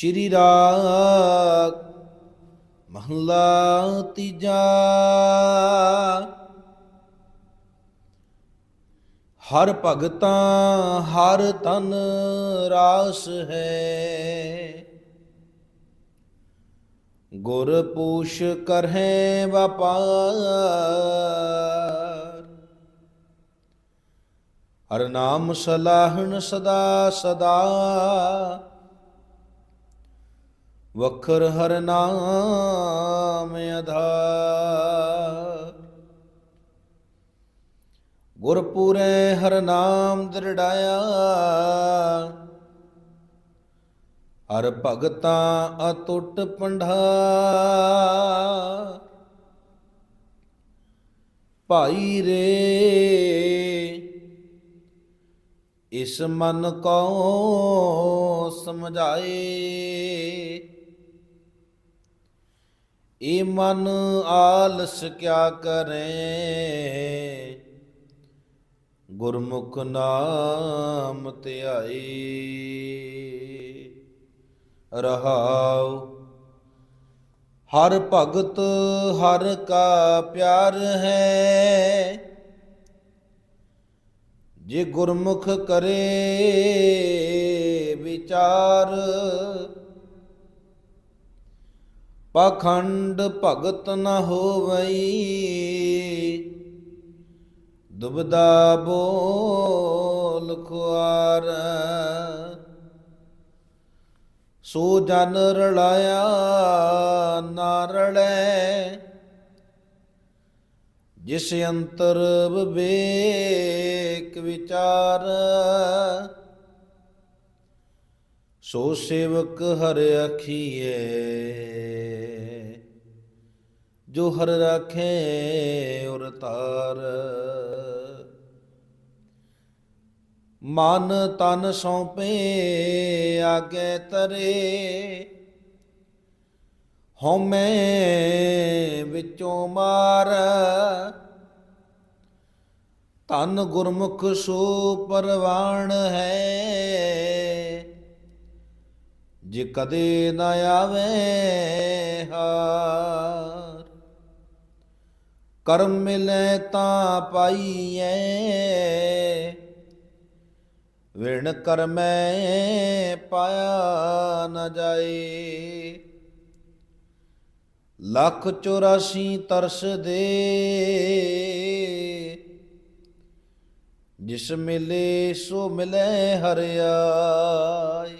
ਸ਼੍ਰੀ ਰਾਗ, ਮਹਲਾ ਤੀਜਾ। ਹਰ ਭਗਤਾਂ, ਹਰ ਤਨ ਰਾਸ ਹੈ। ਗੁਰ ਪੂਸ਼ ਕਰਹਿ ਵਪਾਰ। ਹਰ ਨਾਮ ਸਲਾਹਣ ਸਦਾ ਸਦਾ। ਵਖਰ ਹਰ ਨਾਮ ਆਧਾਰ। ਗੁਰਪੁਰੇ ਹਰ ਨਾਮ ਦ੍ਰਿੜਾਇਆ। ਹਰ ਭਗਤਾਂ ਅਟੁੱਟ ਪੰਢਾਰ ਭਾਈ ਰੇ, ਇਸ ਮਨ ਕੋ ਸਮਝਾਏ। ਇਹ ਮਨ ਆਲਸ ਕਿਆ ਕਰੇ? ਗੁਰਮੁਖ ਨਾਮ ਧਿਆਈ ਰਹਾਉ। ਹਰ ਭਗਤ ਹਰ ਕਾ ਪਿਆਰ ਹੈ। ਜੇ ਗੁਰਮੁਖ ਕਰੇ ਵਿਚਾਰ ਪਖੰਡ ਭਗਤ ਨ ਹੋਵਈ। ਦੁਬਦਾ ਬੋਲ ਖੁਆਰ। ਸੋ ਜਨ ਰਲਾਇਆ ਨਾ ਜਿਸ ਅੰਤਰ ਵਿਵੇਕ ਵਿਚਾਰ। ਸੋ ਸੇਵਕ ਹਰ ਅਖੀਏ ਜੋ ਹਰ ਰਾਖੇ ਉਰ ਤਾਰ। ਮਨ ਤਨ ਸੌਪੇ, ਆਗੇ ਤਰੇ। ਹਉਮੈ ਵਿੱਚੋਂ ਮਾਰ। ਤਨ ਗੁਰਮੁਖ ਸੋ ਪਰਵਾਣ ਹੈ। ਜੇ ਕਦੇ ਨਾ ਆਵੇ ਹਾਰ। ਕਰਮ ਮਿਲੇ ਤਾਂ ਪਾਈਐ। ਵਿਣ ਕਰਮੈ ਪਾਇਆ ਨਾ ਜਾਏ। ਲੱਖ 84 ਤਰਸ ਦੇ। ਜਿਸ ਮਿਲੇ ਸੋ ਮਿਲੇ ਹਰਿਆਏ।